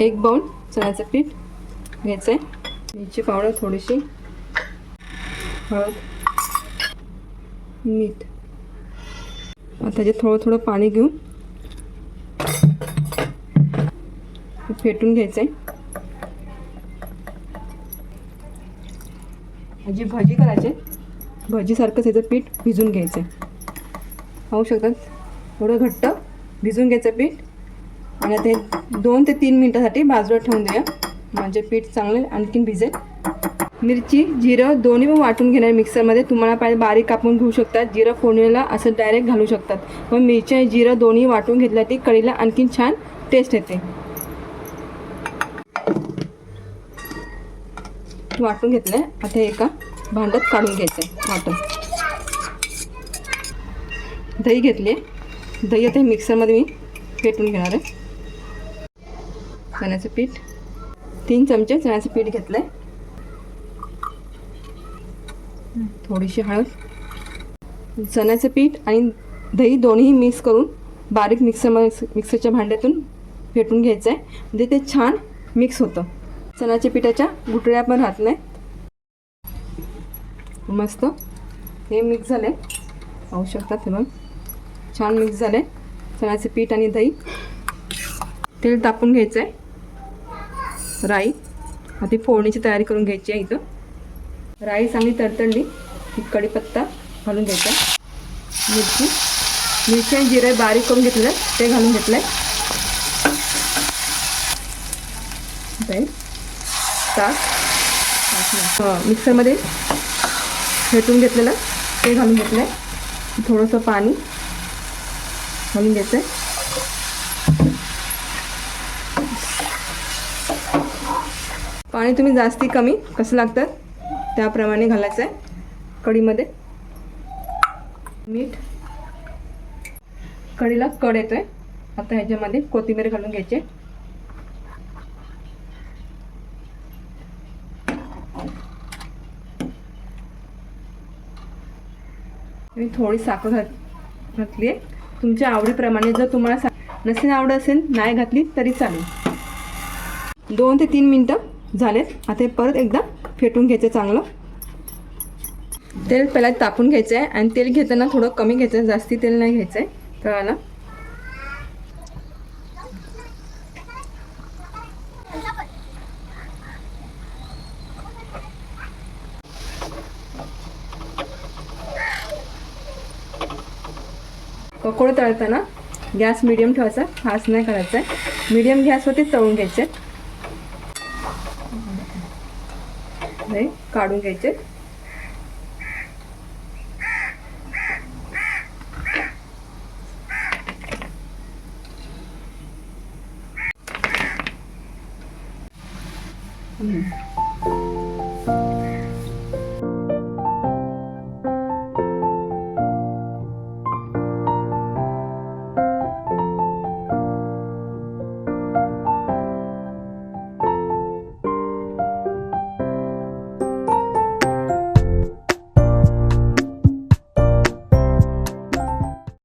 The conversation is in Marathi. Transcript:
एक बाउल चण्याचं पीठ घ्यायचं आहे मिरची पावडर थोडीशी हळद मीठ. आता जे थोडं थोडं पाणी घेऊन फेटून घ्यायचं आहे जी भजी करायचे भजीसारखंच याचं पीठ भिजून घ्यायचं आहे पाहू शकतात? थोडं घट्ट भिजून घ्यायचं पीठ. आणि ते दोन ते तीन मिनटासाठी बाजूला ठेवून देऊया. म्हणजे पीठ चांगले आणखीन भिजेल मिरची जिरं दोन्ही पण वाटून घेणार मिक्सरमध्ये. तुम्हाला पाहिजे बारीक कापून घेऊ शकतात जिरं फोडणीला असं डायरेक्ट घालू शकतात. पण मिरची आणि जिरं दोन्ही वाटून घेतल्यासाठी कढीला आणखीन छान टेस्ट येते. वाटून घेतलं आता हे एका भांड्यात काढून घ्यायचं आहे वाटून. दही घेतली आहे दही आता मिक्सरमध्ये मी फेटून घेणार आहे. चण्याचं पीठ. तीन चमचे चण्याचं पीठ घेतलं आहे थोडीशी हळद. चण्याचं पीठ आणि दही दोन्ही मिक्स करून बारीक मिक्सर मिक्सरच्या भांड्यातून फेटून घ्यायचं आहे म्हणजे ते छान मिक्स होतं. चण्याच्या पिठाच्या गुटळ्या पण राहत नाही मस्त. हे मिक्स झाले पाहू शकतात हे बघ छान मिक्स झाले चण्याचं पीठ आणि दही. तेल तापून घ्यायचं आहे राई आधी फोडणीची तयारी करून घ्यायची आहे इथं. राई चांगली तडतडली की कढीपत्ता घालून घ्यायचा. मिरची. मिरची आणि जिरे बारीक करून घेतलं ते घालून घेतलं आहे ताक मिक्सरमध्ये फेटून घेतलेलं ते घालून घेतलं आहे थोडंसं पाणी घालून घ्यायचं आहे पाणी तुम्ही जास्ती कमी कसं लागतं? त्याप्रमाणे घालायचं आहे कढीमध्ये. मीठ. कढीला कड येतो आहे आता ह्याच्यामध्ये कोथिंबीर घालून घ्यायची. मी थोडी साखर घात घातली आहे तुमच्या आवडीप्रमाणे जर तुम्हाला सा नसेल आवड असेल नाही घातली तरी चालेल. दोन ते तीन मिनटं झालेत. आता हे परत एकदा फेटून घ्यायचं चांगलं. तेल पहिला तापून घ्यायचं आहे आणि तेल घेताना थोडं कमी घ्यायचं आहे जास्ती तेल नाही घ्यायचं आहे तळाला पकोडं तळताना गॅस मिडियम ठेवायचा. फास्ट नाही करायचा आहे मिडियम गॅसवरती तळून घ्यायचे. नाही काढून घ्यायचे हम्म.